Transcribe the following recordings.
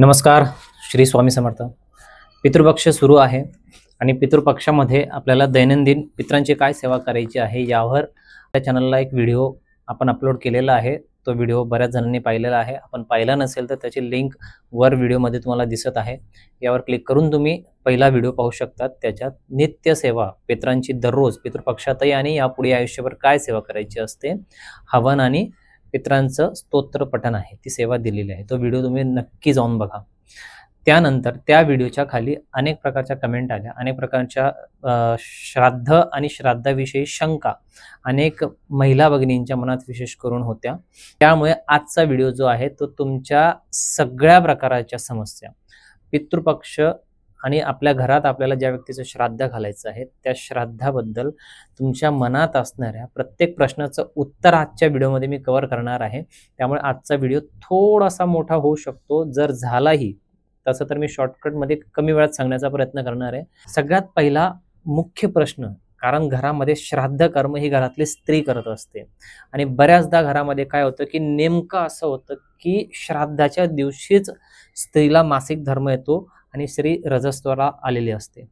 नमस्कार श्री स्वामी समर्थ. पितृपक्ष सुरू आहे आणि पितृपक्षामध्ये आपल्याला दैनंदिन पित्रांची काय सेवा करायची आहे यावर त्या चॅनलला एक व्हिडिओ आपण अपलोड केलेला आहे. तो व्हिडिओ बऱ्याच जणांनी पाहिलेला आहे. आपण पाहिला नसेल तर त्याची लिंक वर व्हिडिओमध्ये तुम्हाला दिसत आहे. यावर क्लिक करून तुम्ही पहिला व्हिडिओ पाहू शकतात. त्याच्यात नित्य सेवा पित्रांची दररोज पितृपक्षातही आणि यापुढे आयुष्यभर काय सेवा करायची असते हवन आणि पित्रांचं स्तोत्र पठण आहे ती सेवा दिलेली आहे. तो व्हिडिओ तुम्ही नक्की जाऊन बघा. त्यानंतर त्या व्हिडिओच्या खाली अनेक प्रकारच्या कमेंट आल्या. अनेक प्रकारच्या श्राद्ध आणि श्राद्धाविषयी शंका अनेक महिला भगिनींच्या मनात विशेष करून होत्या. त्यामुळे आजचा व्हिडिओ जो आहे तो तुमच्या सगळ्या प्रकारच्या समस्या. पितृपक्ष आणि आपल्या घरात आपल्याला ज्या व्यक्तीचं श्राद्ध घालायचं आहे त्या श्राद्धाबद्दल तुमच्या मनात असणाऱ्या प्रत्येक प्रश्नाचं उत्तर आजच्या व्हिडिओमध्ये मी कव्हर करणार आहे. त्यामुळे आजचा व्हिडिओ थोडासा मोठा होऊ शकतो. जर झालाही तसं तर मी शॉर्टकटमध्ये कमी वेळात सांगण्याचा प्रयत्न करणार आहे. सगळ्यात पहिला मुख्य प्रश्न कारण घरामध्ये श्राद्ध कर्म ही घरातली स्त्री करत असते. आणि बऱ्याचदा घरामध्ये काय होतं की नेमकं असं होतं की श्राद्धाच्या दिवशीच स्त्रीला मासिक धर्म येतो. आणि स्त्री रजस्वाला आलेली असते.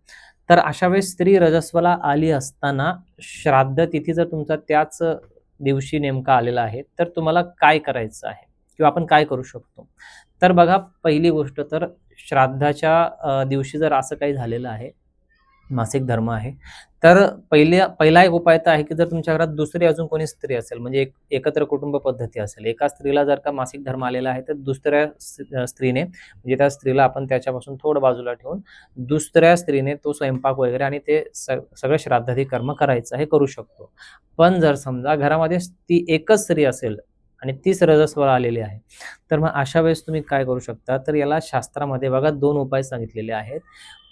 तर अशा वेळेस स्त्री रजस्वाला आली असताना श्राद्ध तिथी जर तुमचा त्याच दिवशी नेमका आलेला आहे तर तुम्हाला काय करायचं आहे? किंवा आपण काय करू शकतो? तर बघा पहिली गोष्ट तर श्राद्धाच्या दिवशी जर असं काही झालेलं आहे मासिक धर्म आहे. तर पहिल्या पहिला एक उपाय तर आहे की जर तुमच्या घरात दुसरी अजून कोणी स्त्री असेल म्हणजे एक एकत्र कुटुंब पद्धती असेल एका स्त्रीला जर का मासिक धर्म आलेला आहे तर दुसऱ्या स्त्रीने म्हणजे त्या स्त्रीला आपण त्याच्यापासून थोडं बाजूला ठेवून दुसऱ्या स्त्रीने तो स्वयंपाक वगैरे आणि ते सगळं श्राद्धाधी कर्म करायचं हे करू शकतो. पण जर समजा घरामध्ये ती एकच स्त्री असेल आणि तीच रजस्वर आलेली आहे तर मग अशा वेळेस तुम्ही काय करू शकता? तर याला शास्त्रामध्ये बघा दोन उपाय सांगितलेले आहेत.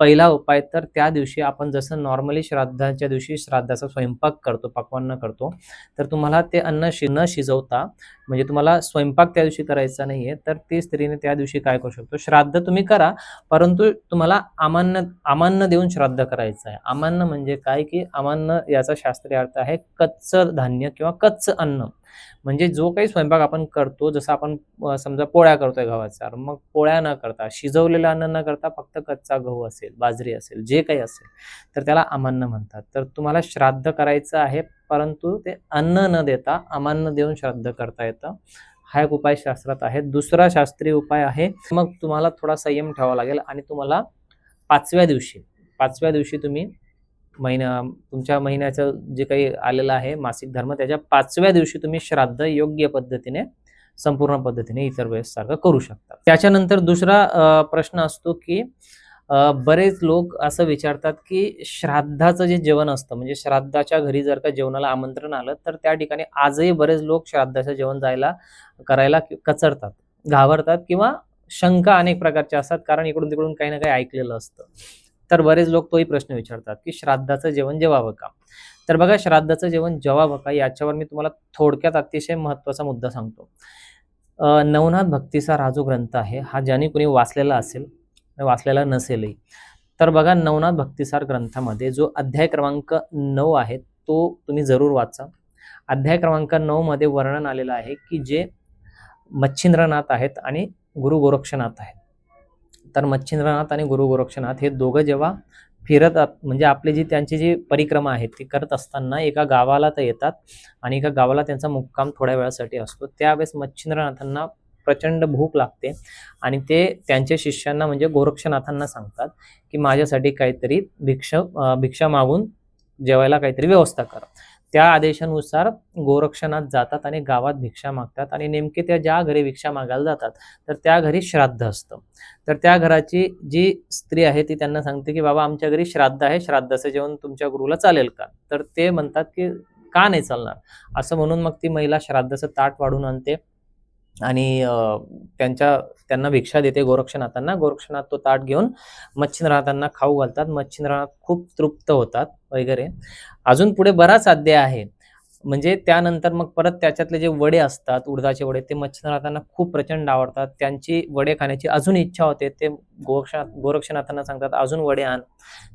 पहिला उपाय तर त्या दिवशी आपण जसं नॉर्मली श्राद्धाच्या दिवशी श्राद्धाचा स्वयंपाक करतो पक्वान्न करतो तर तुम्हाला ते अन्न शि न शिजवता म्हणजे तुम्हाला स्वयंपाक त्या दिवशी करायचा नाहीये तर ती स्त्रीने त्या दिवशी काय करू शकतो? श्राद्ध तुम्ही करा परंतु तुम्हाला अमान्य आमान्न देऊन श्राद्ध करायचं आहे. आमान्न म्हणजे काय? की आमान्न याचा शास्त्रीय अर्थ आहे कच्च धान्य किंवा कच्च अन्न. म्हणजे जो काही स्वयंपाक आपण करतो जसं आपण समजा पोळ्या करतोय गव्हाचा मग पोळ्या न करता शिजवलेलं अन्न न करता फक्त कच्चा गहू असेल बाजरी असेल जे काही असेल तर त्याला अमान्य म्हणतात. तर तुम्हाला श्राद्ध करायचं आहे परंतु ते अन्न न देता अमान्य देऊन श्राद्ध करता येतं. हा एक उपाय शास्त्रात आहे. दुसरा शास्त्रीय उपाय आहे मग तुम्हाला थोडा संयम ठेवावा लागेल आणि तुम्हाला पाचव्या दिवशी पाचव्या दिवशी तुम्ही महिना तुमच्या महिन्याचं जे काही आलेलं आहे मासिक धर्म त्याच्या पाचव्या दिवशी तुम्ही श्राद्ध योग्य पद्धतीने संपूर्ण पद्धतीने इतर वेळेस सारखं करू शकता. त्याच्यानंतर दुसरा प्रश्न असतो की बरेच लोक असं विचारतात की श्राद्धाचं जे जेवण असतं म्हणजे श्राद्धाच्या घरी जर का जेवणाला आमंत्रण आलं तर त्या ठिकाणी आजही बरेच लोक श्राद्धाचं जेवण जायला करायला कचरतात घाबरतात किंवा शंका अनेक प्रकारच्या असतात कारण इकडून तिकडून काही ना काही ऐकलेलं असतं. तर बरेच लोक तोही प्रश्न विचारतात की श्राद्धाचं जेवण जेवावं का? तर बघा श्राद्धाचं जेवण जेवावं का? याच्यावर मी तुम्हाला थोडक्यात अतिशय महत्त्वाचा मुद्दा सांगतो. नवनाथ भक्तीचा हा जो ग्रंथ आहे. हा ज्याने कुणी वाचलेला असेल वाचलेला नसेलही. तर बघा नवनाथ भक्तिसार ग्रंथामध्ये जो अध्याय क्रमांक नऊ आहे तो तुम्ही जरूर वाचा. अध्याय क्रमांक नऊमध्ये वर्णन आलेलं आहे की जे मच्छिंद्रनाथ आहेत आणि गुरु गोरक्षनाथ आहेत. तर मच्छिंद्रनाथ आणि गुरु गोरक्षनाथ हे दोघं जेव्हा फिरत म्हणजे आपली जी त्यांची जी परिक्रमा आहे ती करत असताना एका गावाला ते येतात आणि एका गावाला त्यांचा मुक्काम थोड्या वेळासाठी असतो. त्यावेळेस मच्छिंद्रनाथांना प्रचंड भूक लागते. आणि ते त्यांच्या शिष्यांना म्हणजे गोरक्षनाथांना सांगतात की माझ्यासाठी काहीतरी भिक्ष भिक्षा मागून जेवायला काहीतरी व्यवस्था करा. त्या आदेशानुसार गोरक्षनाथ जातात आणि गावात भिक्षा मागतात आणि नेमके त्या ज्या घरी भिक्षा मागायला जातात तर त्या घरी श्राद्ध असतं. तर त्या घराची जी स्त्री आहे ती त्यांना सांगते की बाबा आमच्या घरी श्राद्ध आहे श्राद्धाचं जेवण तुमच्या गुरुला चालेल का? तर ते म्हणतात की का नाही चालणार? असं म्हणून मग ती महिला श्राद्धाचं ताट वाढून आणते. आणि त्यांच्या त्यांना भिक्षा देते गोरक्षनाथांना. गोरक्षनाथ तो ताट घेऊन मच्छिंद्रनाथांना खाऊ घालतात. मच्छिंद्रनाथ खूप तृप्त होतात वगैरे. अजून पुढे बराच अध्याय आहे. म्हणजे त्यानंतर मग परत त्याच्यातले जे वडे असतात उडदाचे वडे ते मच्छिंद्रनाथांना खूप प्रचंड आवडतात. त्यांची वडे खाण्याची अजून इच्छा होते. ते गोरक्षनाथ गोरक्षनाथांना सांगतात अजून वडे आण.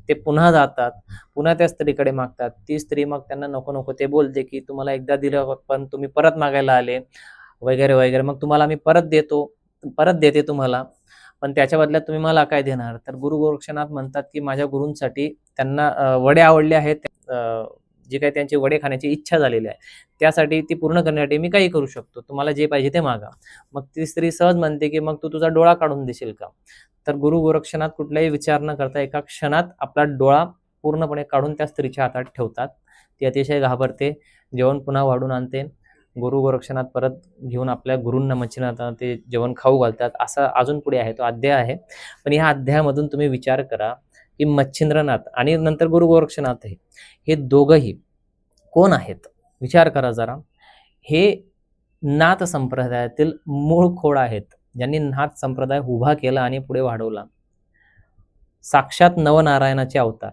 ते पुन्हा जातात. पुन्हा त्या स्त्रीकडे मागतात. ती स्त्री मग त्यांना नको नको ते बोलते की तुम्हाला एकदा दिलं पण तुम्ही परत मागायला आले. वगैरे वगैरे. मग तुम्हाला मी परत देतो परत देते तुम्हाला. पण त्याच्या बदल्यात तुम्ही मला काय देणार? तर गुरु गोरक्षनाथ म्हणतात की माझ्या गुरूंसाठी त्यांना वडे आवडले आहेत. जे काही त्यांची वडे खाण्याची इच्छा झालेली आहे. त्यासाठी ती पूर्ण करण्यासाठी मी काही करू शकतो. तुम्हाला जे पाहिजे ते मागा. मग ती स्त्री सहज म्हणते की मग तू तुझा डोळा काढून देशील का? तर गुरु गोरक्षनाथ कुठलाही विचार न करता एका क्षणात आपला डोळा पूर्णपणे काढून त्या स्त्रीच्या हातात ठेवतात. ती अतिशय घाबरते. जेवण पुन्हा वाढून आणते. गुरु गोरक्षनाथ परत घेऊन आपल्या गुरूंना मच्छीनाथ ते जेवण खाऊ घालतात. असा अजून पुढे आहे तो अध्याय आहे. पण ह्या अध्यायामधून तुम्ही विचार करा की मच्छिंद्रनाथ आणि नंतर गुरु गोरक्षनाथ हे हे दोघंही कोण आहेत? विचार करा जरा. हे नाथ संप्रदायातील मूळ खोड आहेत ज्यांनी नाथ संप्रदाय उभा केला आणि पुढे वाढवला. साक्षात नवनारायणाचे अवतार.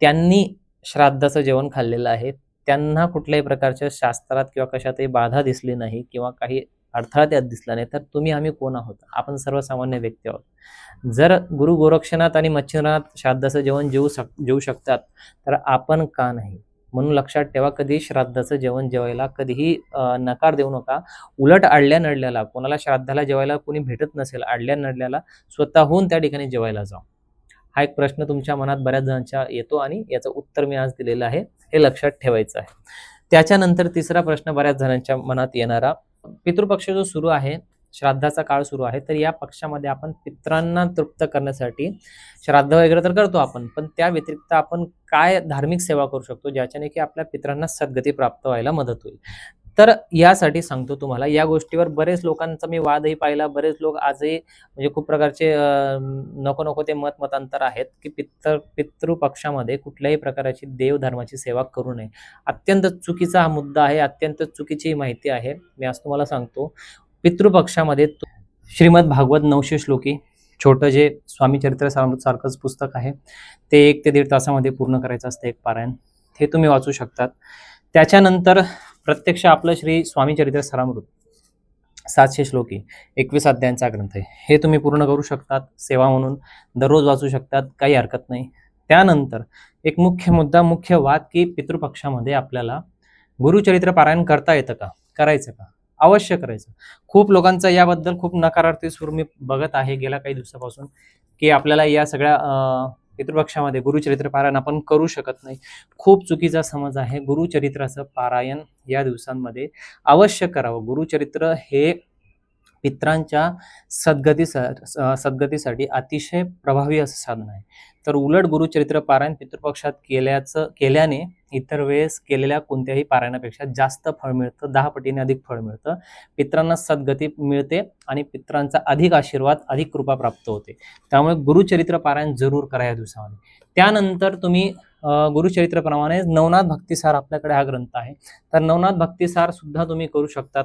त्यांनी श्राद्धाचं जेवण खाल्लेलं आहे. त्यांना कुठल्याही प्रकारच्या शास्त्रात किंवा कशातही बाधा दिसली नाही किंवा काही अडथळा त्यात दिसला नाही तर तुम्ही आम्ही कोण आहोत? आपण सर्वसामान्य व्यक्ती आहोत. जर गुरु गोरक्षनाथ आणि मच्छिंद्रनाथ श्राद्धाचं जेवण जेवू शक जेवू शकतात तर आपण का नाही? म्हणून लक्षात ठेवा कधी श्राद्धाचं जेवण जेवायला कधीही नकार देऊ नका. उलट आडल्या नडल्याला कोणाला श्राद्धाला जेवायला कोणी भेटत नसेल आडल्या नडल्याला स्वतःहून त्या ठिकाणी जेवायला जाऊ. हा एक प्रश्न तुमच्या मनात बऱ्याच जणांच्या येतो आणि याचं उत्तर मी आज दिलेलं आहे हे लक्षात ठेवायचं आहे. त्याच्यानंतर तिसरा प्रश्न बऱ्याच जणांच्या मनात येणारा पितृपक्ष जो सुरू आहे श्राद्धाचा काळ सुरू आहे तर या पक्षामध्ये आपण पित्रांना तृप्त करण्यासाठी श्राद्ध वगैरे तर करतो आपण पण त्या व्यतिरिक्त आपण काय धार्मिक सेवा करू शकतो ज्याच्याने की आपल्या पित्रांना सद्गती प्राप्त व्हायला मदत होईल? तर यासाठी सांगतो तुम्हाला या गोष्टीवर बरेच लोकांचा मी वादही पाहिला बरेच लोक आजही म्हणजे खूप प्रकारचे नको नको ते मत मतांतर आहेत की पितर पितृपक्षामध्ये कुठल्याही प्रकाराची देवधर्माची सेवा करू नये. अत्यंत चुकीचा हा मुद्दा आहे अत्यंत चुकीची माहिती आहे. मी आज तुम्हाला सांगतो पितृपक्षामध्ये श्रीमद भागवत नऊशे श्लोकी छोटं जे स्वामी चरित्र सारखंच पुस्तक आहे ते एक ते दीड तासामध्ये पूर्ण करायचं असतं एक पारायण. हे तुम्ही वाचू शकतात. त्याच्यानंतर प्रत्यक्ष आपलं श्री स्वामी चरित्र सरामृत. सातशे श्लोकी एकवीस अध्यायांचा ग्रंथ आहे. हे तुम्ही पूर्ण करू शकतात सेवा म्हणून दररोज वाचू शकतात काही हरकत नाही. त्यानंतर एक मुख्य मुद्दा मुख्य वाद की पितृपक्षामध्ये आपल्याला गुरुचरित्र पारायण करता येतं का? करायचं का? अवश्य करायचं. खूप लोकांचा याबद्दल खूप नकारार्थी सूर मी बघत आहे गेल्या काही दिवसापासून की आपल्याला या सगळ्या पितृपक्षामध्ये गुरुचरित्र पारायण आपण करू शकत नाही. खूप चुकीचा समज आहे. गुरुचरित्राचं पारायण या दिवसांमध्ये अवश्य करावं. गुरुचरित्र हे पित्रांच्या सद्गतीसा सद्गतीसाठी अतिशय प्रभावी असं साधन आहे. तर उलट गुरुचरित्र पारायण पितृपक्षात केल्याचं केल्याने इतर वेळेस केलेल्या कोणत्याही पारायणापेक्षा जास्त फळ मिळतं दहा पटीने अधिक फळ मिळतं. पित्रांना सद्गती मिळते आणि पित्रांचा अधिक आशीर्वाद अधिक कृपा प्राप्त होते. त्यामुळे गुरुचरित्र पारायण जरूर करा या दिवसामध्ये. त्यानंतर तुम्ही गुरुचरित्रप्रमाणे नवनाथ भक्तिसार आपल्याकडे हा ग्रंथ आहे. तर नवनाथ भक्तिसार सुद्धा तुम्ही करू शकतात.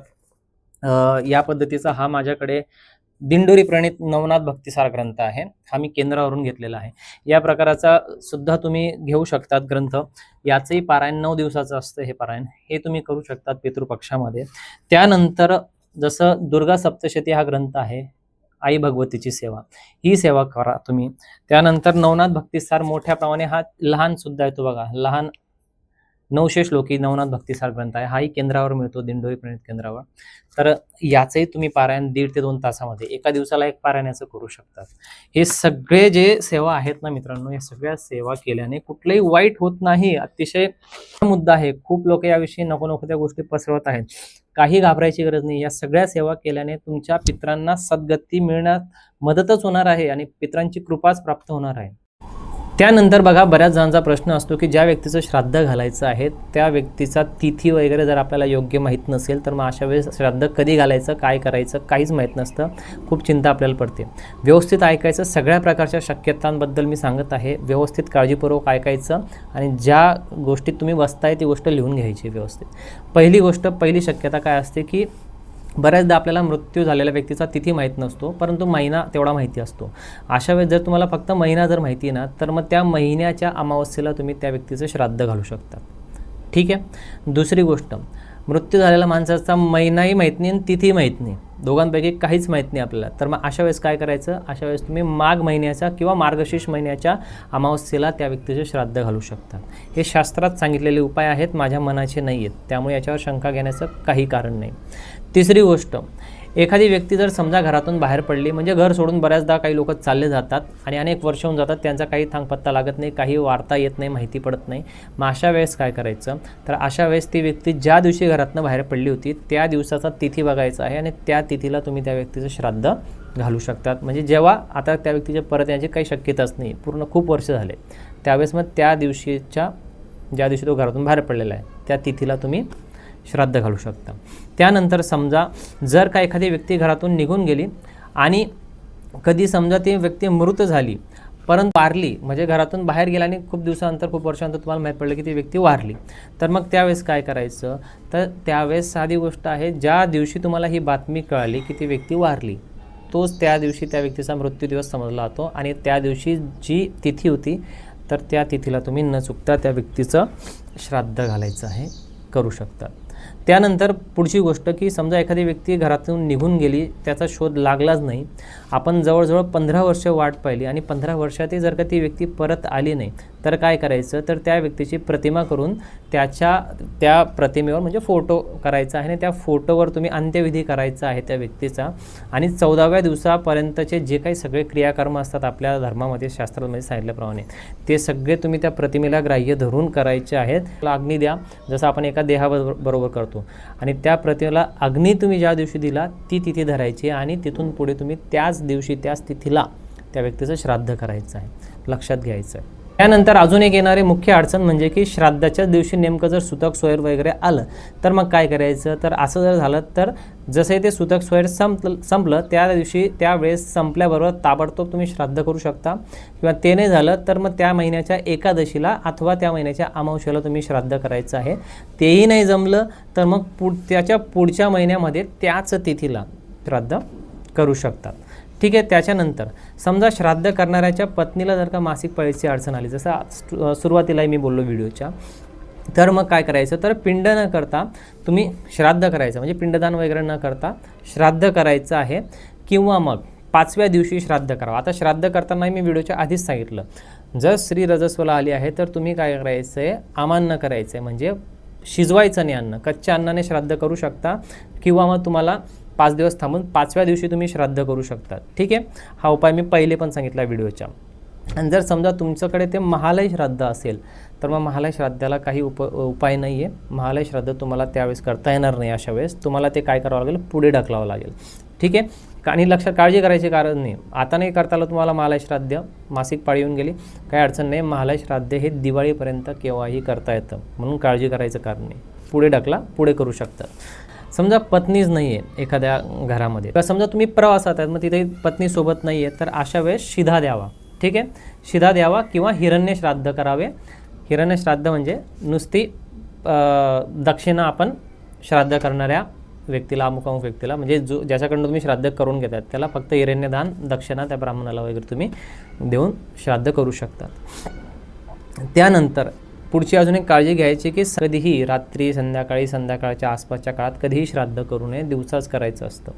या पद्धतीचा हा माझ्याकडे दिंडोरी प्रणित नवनाथ भक्तिसार ग्रंथ आहे. हा मी केंद्रावरून घेतलेला आहे. या प्रकाराचा सुद्धा तुम्ही घेऊ शकतात ग्रंथ. याचंही पारायण नऊ दिवसाचं असतं हे पारायण. हे तुम्ही करू शकतात पितृपक्षामध्ये त्यानंतर जसं दुर्गा सप्तशती हा ग्रंथ आहे आई भगवतीची सेवा ही सेवा करा तुम्ही. त्यानंतर नवनाथ भक्तिसार मोठ्या प्रमाणे हा लहान सुद्धा येतो बघा. लहान नऊशे श्लोकी नवनाथ भक्तिसार ग्रंथ आहे. हाही केंद्रावर मिळतो दिंडोरी प्रणित केंद्रावर. तर याचंही तुम्ही पारायण दीड ते दोन तासामध्ये एका दिवसाला एक पारायणाचं करू शकतात. हे सगळे जे सेवा आहेत ना मित्रांनो या सगळ्या सेवा केल्याने कुठलंही वाईट होत नाही. अतिशय मुद्दा आहे. खूप लोक याविषयी नको नको त्या गोष्टी पसरवत आहेत. काही घाबरायची गरज नाही. या सगळ्या सेवा केल्याने तुमच्या पित्रांना सद्गती मिळण्यात मदतच होणार आहे आणि पित्रांची कृपाच प्राप्त होणार आहे. त्यानंतर बघा बऱ्याच जणांचा प्रश्न असतो की ज्या व्यक्तीचं श्राद्ध घालायचं आहे त्या व्यक्तीचा तिथी वगैरे जर आपल्याला योग्य माहीत नसेल तर मग अशा वेळेस श्राद्ध कधी घालायचं काय करायचं काहीच माहीत नसतं. खूप चिंता आपल्याला पडते. व्यवस्थित ऐकायचं सगळ्या प्रकारच्या शक्यतांबद्दल मी सांगत आहे. व्यवस्थित काळजीपूर्वक ऐकायचं आणि ज्या गोष्टीत तुम्ही बसताय ती गोष्ट लिहून घ्यायची व्यवस्थित. पहिली गोष्ट पहिली शक्यता काय असते की बऱ्याचदा आपल्याला मृत्यू झालेल्या व्यक्तीचा तिथी माहीत नसतो परंतु महिना तेवढा माहिती असतो. अशा वेळेस जर तुम्हाला फक्त महिना जर माहिती आहे ना तर मग त्या महिन्याच्या अमावस्येला तुम्ही त्या व्यक्तीचं श्राद्ध घालू शकता. ठीक आहे? दुसरी गोष्ट मृत्यू झालेल्या माणसाचा महिनाही माहीत नाही आणि तिथी माहीत नाही. दोघांपैकी काहीच माहीत नाही आपल्याला. तर मग अशा वेळेस काय करायचं? अशा वेळेस तुम्ही माघ महिन्याचा किंवा मार्गशीर्ष महिन्याच्या अमावस्येला त्या व्यक्तीचे श्राद्ध घालू शकता. हे शास्त्रात सांगितलेले उपाय आहेत माझ्या मनाचे नाही आहेत त्यामुळे याच्यावर शंका घेण्याचं काही कारण नाही. तिसरी गोष्ट एखादी व्यक्ती जर समजा घरातून बाहेर पडली म्हणजे घर सोडून बऱ्याचदा काही लोक चालले जातात आणि अनेक वर्ष होऊन जातात त्यांचा काही थांगपत्ता लागत नाही काही वार्ता येत नाही माहिती पडत नाही. मग अशा वेळेस काय करायचं? तर अशा वेळेस ती व्यक्ती ज्या दिवशी घरातनं बाहेर पडली होती त्या दिवसाचा तिथी बघायचा आहे आणि त्या तिथीला तुम्ही त्या व्यक्तीचं श्राद्ध घालू शकतात. म्हणजे जेव्हा आता त्या व्यक्तीच्या परत याची काही शक्यताच नाही पूर्ण खूप वर्ष झाले. त्यावेळेस मग त्या दिवशीच्या ज्या दिवशी तो घरातून बाहेर पडलेला आहे त्या तिथीला तुम्ही श्राद्ध घालू शकता. त्यानंतर समजा जर का एखादी व्यक्ती घरातून निघून गेली आणि कधी समजा ती व्यक्ती मृत झाली परंतु वारली म्हणजे घरातून बाहेर गेला आणि खूप दिवसानंतर खूप वर्षानंतर तुम्हाला माहीत पडलं की ती व्यक्ती वारली. तर मग त्यावेळेस काय करायचं? तर त्यावेळेस साधी गोष्ट आहे ज्या दिवशी तुम्हाला ही बातमी कळाली की ती व्यक्ती वारली तोच त्या दिवशी त्या व्यक्तीचा मृत्यू दिवस समजला जातो आणि त्या दिवशी जी तिथी होती तर त्या तिथीला तुम्ही न चुकता त्या व्यक्तीचं श्राद्ध घालायचं आहे करू शकता. त्यानंतर पुढची गोष्ट की समजा एखादी व्यक्ती घरातून निघून गेली त्याचा शोध लागलाच नाही. आपण जवळजवळ पंधरा वर्ष वाट पाहिली आणि पंधरा वर्षातही जर का ती व्यक्ती परत आली नाही तर काय करायचं? तर त्या व्यक्तीची प्रतिमा करून त्याच्या त्या प्रतिमेवर म्हणजे फोटो करायचा आहे आणि त्या फोटोवर तुम्ही अंत्यविधी करायचा आहे त्या व्यक्तीचा. आणि चौदाव्या दिवसापर्यंतचे जे काही सगळे क्रियाकर्म असतात आपल्या धर्मामध्ये शास्त्रामध्ये सांगितल्याप्रमाणे ते सगळे तुम्ही त्या प्रतिमेला ग्राह्य धरून करायचे आहेत. अग्नी द्या. जसं आपण एका देहाबरोबर बरोबर असतो आणि त्या प्रतिमेला अग्नी तुम्ही ज्या दिवशी दिला ती तिथी धरायची आणि तिथून पुढे तुम्ही त्याच दिवशी त्याच तिथीला त्या व्यक्तीचं श्राद्ध करायचं आहे. लक्षात घ्यायचं आहे. त्यानंतर अजून एक येणारी मुख्य अडचण म्हणजे की श्राद्धाच्या दिवशी नेमकं जर सुतक सोयर वगैरे आलं तर मग काय करायचं? तर असं जर झालं तर जसं ते सुतक सोयर संपलं संपलं त्या दिवशी त्यावेळेस संपल्याबरोबर ताबडतोब तुम्ही श्राद्ध करू शकता. किंवा ते नाही झालं तर मग त्या महिन्याच्या एकादशीला अथवा त्या महिन्याच्या अमावश्याला तुम्ही श्राद्ध करायचं आहे. तेही नाही जमलं तर मग पुढ त्याच्या पुढच्या महिन्यामध्ये त्याच तिथीला श्राद्ध करू शकतात ठीक आहे त्याच्यानंतर समजा श्राद्ध करणाऱ्याच्या पत्नीला जर का मासिक पाळीची अडचण आली जसं सुरुवातीलाही मी बोललो व्हिडिओच्या तर मग काय करायचं? तर पिंड न करता तुम्ही श्राद्ध करायचं म्हणजे पिंडदान वगैरे न करता श्राद्ध करायचं आहे किंवा मग पाचव्या दिवशी श्राद्ध करावं. आता श्राद्ध करताना मी व्हिडिओच्या आधीच सांगितलं जर स्त्री रजस्वला आली आहे तर तुम्ही काय करायचं आहे आमान्न करायचं आहे म्हणजे शिजवायचं नाही अन्न कच्च्या अन्नाने श्राद्ध करू शकता किंवा मग तुम्हाला पाच दिवस थांबून पाचव्या दिवशी तुम्ही श्राद्ध करू शकता ठीक आहे? हा उपाय मी पहिले पण सांगितला व्हिडिओच्या. आणि जर समजा तुमच्याकडे ते महालय श्राद्ध असेल तर मग महालय श्राद्धाला काही उप उपाय नाही आहे महालय श्राद्ध तुम्हाला त्यावेळेस करता येणार नाही अशा वेळेस. तुम्हाला ते काय करावं लागेल? पुढे ढकलावं लागेल. ठीक आहे? आणि लक्षात काळजी करायची कारण नाही. आता नाही करता आलं तुम्हाला महालय श्राद्ध. मासिक पाळी येऊन गेली. काही अडचण नाही. महालय श्राद्ध हे दिवाळीपर्यंत केव्हाही करता येतं. म्हणून काळजी करायचं कारण नाही. पुढे ढकला पुढे करू शकता. समजा पत्नीच नाही आहे एखाद्या घरामध्ये किंवा समजा तुम्ही प्रवासात आहेत मग तिथे पत्नीसोबत नाही आहे तर अशा वेळेस शिधा द्यावा. ठीक आहे? शिधा द्यावा किंवा हिरण्य श्राद्ध करावे. हिरण्य श्राद्ध म्हणजे नुसती दक्षिणा आपण श्राद्ध करणाऱ्या व्यक्तीला अमुक अमुक व्यक्तीला म्हणजे जो ज्याच्याकडून तुम्ही श्राद्ध करून घेतात त्याला फक्त हिरण्यदान दक्षिणा त्या ब्राह्मणाला वगैरे तुम्ही देऊन श्राद्ध करू शकतात. त्यानंतर पुढची अजून एक काळजी घ्यायची की कधीही रात्री संध्याकाळी संध्याकाळच्या आसपासच्या काळात कधीही श्राद्ध करू नये दिवसाच करायचं असतं.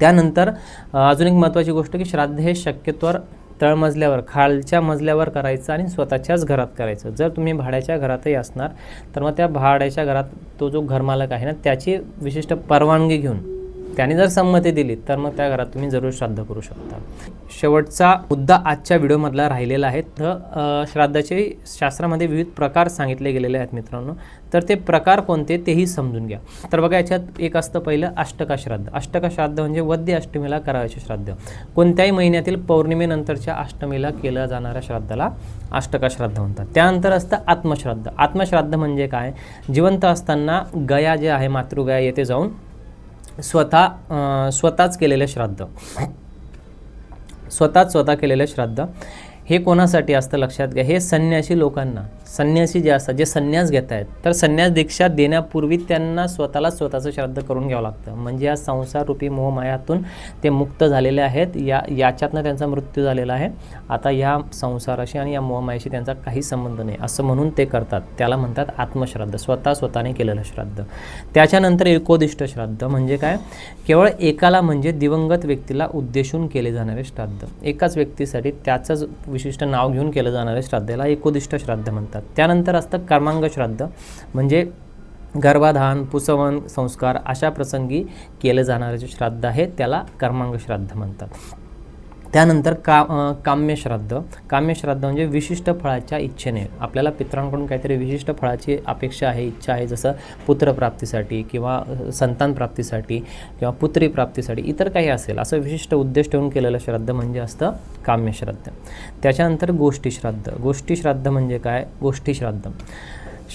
त्यानंतर अजून एक महत्त्वाची गोष्ट की श्राद्ध हे शक्यतोवर तळमजल्यावर खालच्या मजल्यावर करायचं आणि स्वतःच्याच घरात करायचं. जर तुम्ही भाड्याच्या घरातही असणार तर मग त्या भाड्याच्या घरात तो जो घरमालक आहे ना त्याची विशिष्ट परवानगी घेऊन त्याने जर संमती दिली तर मग त्या घरात तुम्ही जरूर श्राद्ध करू शकता. शेवटचा मुद्दा आजच्या व्हिडिओमधला राहिलेला आहे. तर श्राद्धाचे शास्त्रामध्ये विविध प्रकार सांगितले गेलेले आहेत मित्रांनो. तर ते प्रकार कोणते तेही समजून घ्या. तर बघा याच्यात एक असतं पहिलं अष्टका श्राद्ध. अष्टका श्राद्ध म्हणजे वद्य अष्टमीला करायचे श्राद्ध. कोणत्याही महिन्यातील पौर्णिमेनंतरच्या अष्टमीला केल्या जाणाऱ्या श्राद्धाला अष्टका श्राद्ध म्हणतात. त्यानंतर असतं आत्मश्राद्ध. आत्मश्राद्ध म्हणजे काय? जिवंत असताना गया जे आहे मातृगया येथे जाऊन स्वतः अं, स्वतःच केलेले श्राद्ध. स्वतःच स्वतः केलेले श्राद्ध. हे कोणासाठी असतं लक्षात घ्या. हे संन्यासी लोकांना. संन्यासी जे असतात जे संन्यास घेत आहेत तर संन्यास दीक्षा देण्यापूर्वी त्यांना स्वतःला स्वतःचं श्राद्ध करून घ्यावं लागतं. म्हणजे या संसाररूपी मोहमायातून ते मुक्त झालेले आहेत. या याच्यातनं त्यांचा मृत्यू झालेला आहे. आता या संसाराशी आणि या मोहमायाशी त्यांचा काही संबंध नाही. असं म्हणून ते करतात. त्याला म्हणतात आत्मश्राद्ध. स्वतः स्वतःने केलेलं श्राद्ध. त्याच्यानंतर एकोदिष्ट श्राद्ध. म्हणजे काय? केवळ एकाला म्हणजे दिवंगत व्यक्तीला उद्देशून केले जाणारे श्राद्ध. एकाच व्यक्तीसाठी त्याचंच विशिष्ट नाव घेऊन केलं जाणारे श्राद्धेला एकोदिष्ट श्राद्ध म्हणतात. त्यानंतर असतं कर्मांग श्राद्ध. म्हणजे गर्भाधान पुसवन संस्कार अशा प्रसंगी केलं जाणारं जे श्राद्ध आहे त्याला कर्मांग श्राद्ध म्हणतात. त्यानंतर का काम्यश्राद्ध काम्य श्राद्ध. म्हणजे विशिष्ट फळाच्या इच्छेने. आपल्याला पित्रांकडून काहीतरी विशिष्ट फळाची अपेक्षा आहे इच्छा आहे जसं पुत्रप्राप्तीसाठी किंवा संतान प्राप्तीसाठी किंवा पुत्री प्राप्तीसाठी इतर काही असेल असं विशिष्ट उद्देश ठेवून केलेलं श्राद्ध म्हणजे असतं काम्यश्राद्ध त्याच्यानंतर गोष्टी श्राद्ध. गोष्टी श्राद्ध म्हणजे काय? गोष्टी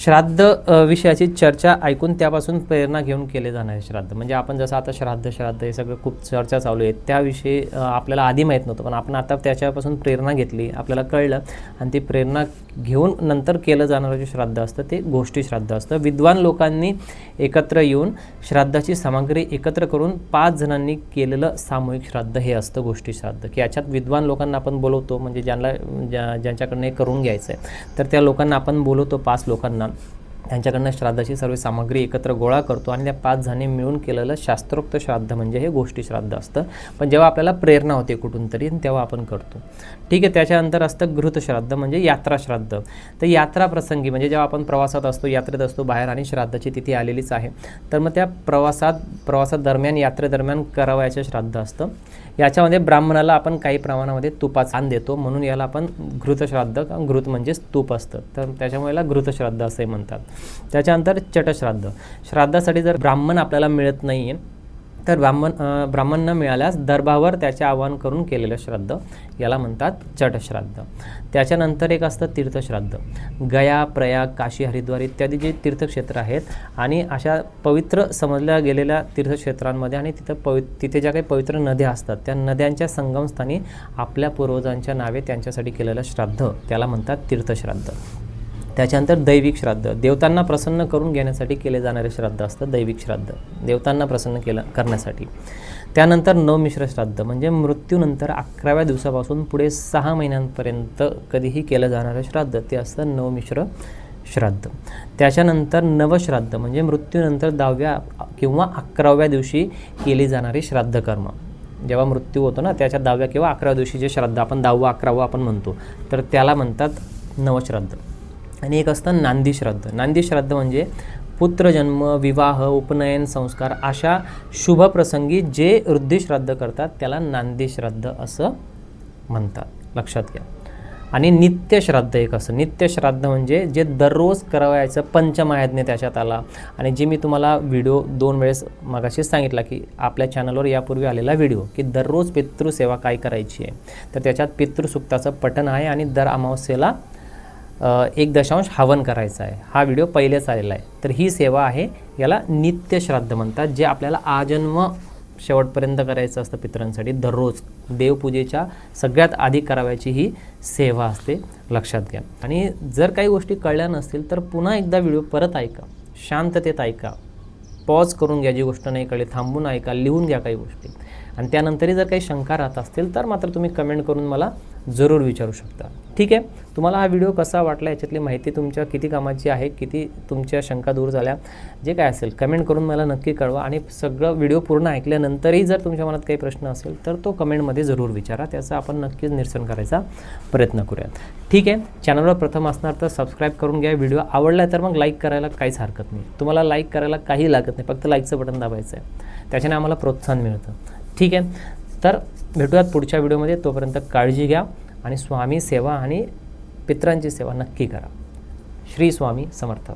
श्राद्ध विषयाची चर्चा ऐकून त्यापासून प्रेरणा घेऊन केले जाणारे श्राद्ध. म्हणजे आपण जसं आता श्राद्ध श्राद्ध हे सगळं खूप चर्चा चालू आहे. त्याविषयी आपल्याला आधी माहीत नव्हतं पण आपण आता त्याच्यापासून प्रेरणा घेतली आपल्याला कळलं. आणि ती प्रेरणा घेऊन नंतर केलं जाणारं जे श्राद्ध असतं ते गोष्टी श्राद्ध असतं. विद्वान लोकांनी एकत्र येऊन श्राद्धाची सामग्री एकत्र करून पाच जणांनी केलेलं सामूहिक श्राद्ध हे असतं गोष्टी श्राद्ध. की याच्यात विद्वान लोकांना आपण बोलवतो म्हणजे ज्यांना ज्या ज्यांच्याकडनं हे करून घ्यायचं आहे तर त्या लोकांना आपण बोलवतो पाच लोकांना. life. त्यांच्याकडनं श्राद्धाची सर्व सामग्री एकत्र गोळा करतो आणि त्या पाच जणी मिळून केलेलं शास्त्रोक्त श्राद्ध म्हणजे हे गोष्टी श्राद्ध असतं. पण जेव्हा आपल्याला प्रेरणा होते कुठून तरी तेव्हा आपण करतो. ठीक आहे त्याच्यानंतर असतं घृतश्राद्ध म्हणजे यात्रा श्राद्ध. तर यात्रा प्रसंगी म्हणजे जेव्हा आपण प्रवासात असतो यात्रेत असतो बाहेर आणि श्राद्धाची तिथी आलेलीच आहे. तर मग त्या प्रवासात प्रवासादरम्यान यात्रेदरम्यान करावयाचं श्राद्ध असतं. याच्यामध्ये ब्राह्मणाला आपण काही प्रमाणामध्ये तुपाचा आण देतो म्हणून याला आपण घृतश्राद्ध घृत म्हणजेच तूप असतं. तर त्याच्यामुळे याला घृतश्राद्ध असे असंही म्हणतात. त्याच्यानंतर चटश्राद्ध. श्राद्धासाठी जर ब्राह्मण आपल्याला मिळत नाही आहे तर ब्राह्मण ब्राह्मण न मिळाल्यास दर्भावर त्याचे आवाहन करून केलेलं श्राद्ध याला म्हणतात चटश्राद्ध. त्याच्यानंतर एक असतं तीर्थश्राद्ध. गया प्रयाग काशी हरिद्वार इत्यादी जे तीर्थक्षेत्र आहेत आणि अशा पवित्र समजल्या गेलेल्या तीर्थक्षेत्रांमध्ये आणि तिथं पवि तिथे ज्या काही पवित्र नद्या असतात त्या नद्यांच्या संगमस्थानी आपल्या पूर्वजांच्या नावे त्यांच्यासाठी केलेलं श्राद्ध त्याला म्हणतात तीर्थश्राद्ध. त्याच्यानंतर दैविक श्राद्ध. देवतांना प्रसन्न करून घेण्यासाठी केले जाणारे श्राद्ध असतं दैविक श्राद्ध. देवतांना प्रसन्न केलं करण्यासाठी. त्यानंतर नवमिश्र श्राद्ध म्हणजे मृत्यूनंतर अकराव्या दिवसापासून पुढे सहा महिन्यांपर्यंत कधीही केलं जाणारं श्राद्ध ते असतं नवमिश्र श्राद्ध. त्याच्यानंतर नवश्राद्ध म्हणजे मृत्यूनंतर दहाव्या किंवा अकराव्या दिवशी केली जाणारी श्राद्ध कर्म जेव्हा मृत्यू होतो ना त्याच्या दहाव्या किंवा अकराव्या दिवशी जे श्राद्ध आपण दहावं अकरावं आपण म्हणतो तर त्याला म्हणतात नवश्राद्ध. आणि एक असतं नांदी श्राद्ध. नांदी श्राद्ध म्हणजे पुत्रजन्म विवाह उपनयन संस्कार अशा शुभ प्रसंगी जे वृद्धिश्राद्ध करतात त्याला नांदी श्राद्ध असं म्हणतात. लक्षात घ्या. आणि नित्यश्राद्ध एक असं. नित्य श्राद्ध म्हणजे जे दररोज करावयाचं पंचमायज्ञ त्याच्यात आला. आणि जे मी तुम्हाला व्हिडिओ दोन वेळेस मगाशीच सांगितला की आपल्या चॅनलवर यापूर्वी आलेला व्हिडिओ की दररोज पितृसेवा काय करायची आहे? तर त्याच्यात पितृसुक्ताचं पठण आहे आणि दर अमावस्येला एक दशांश हवन करायचं आहे. हा व्हिडिओ पहिलेच आलेला आहे. तर ही सेवा आहे याला नित्य श्राद्ध म्हणतात जे आपल्याला आजन्म शेवटपर्यंत करायचं असतं पितरांसाठी. दररोज देवपूजेच्या सगळ्यात आधी करावयाची ही सेवा असते लक्षात घ्या. आणि जर काही गोष्टी कळल्या नसतील तर पुन्हा एकदा व्हिडिओ परत ऐका. शांततेत ऐका. पॉज करून घ्या जी गोष्ट नाही कळली थांबून ऐका लिहून घ्या काही गोष्टी. आणि त्यानंतरही जर काही शंका राहत असतील तर मात्र तुम्ही कमेंट करून मला जरूर विचारू शकता. ठीक आहे. तुम्हाला हा व्हिडिओ कसा वाटला याच्यातली माहिती तुमच्या किती कामाची आहे किती तुमच्या शंका दूर झाल्या जे काय असेल कमेंट करून मला नक्की कळवा आणि सगळं व्हिडिओ पूर्ण ऐकल्यानंतरही जर तुमच्या मनात काही प्रश्न असेल तर तो कमेंटमध्ये जरूर विचारा. त्याचं आपण नक्कीच निरसन करायचा प्रयत्न करूयात. ठीक आहे. चॅनलवर प्रथम असणार तर सबस्क्राईब करून घ्या. व्हिडिओ आवडला तर मग लाईक करायला काहीच हरकत नाही. तुम्हाला लाईक करायला काही लागत नाही. फक्त लाईकचं बटन दाबायचं आहे. त्याच्याने आम्हाला प्रोत्साहन मिळतं. ठीक आहे. तर भेटूयात पुढच्या व्हिडिओमध्ये तोपर्यंत काळजी घ्या. आणि स्वामी सेवा आणि पित्रांची सेवा नक्की करा. श्री स्वामी समर्थ.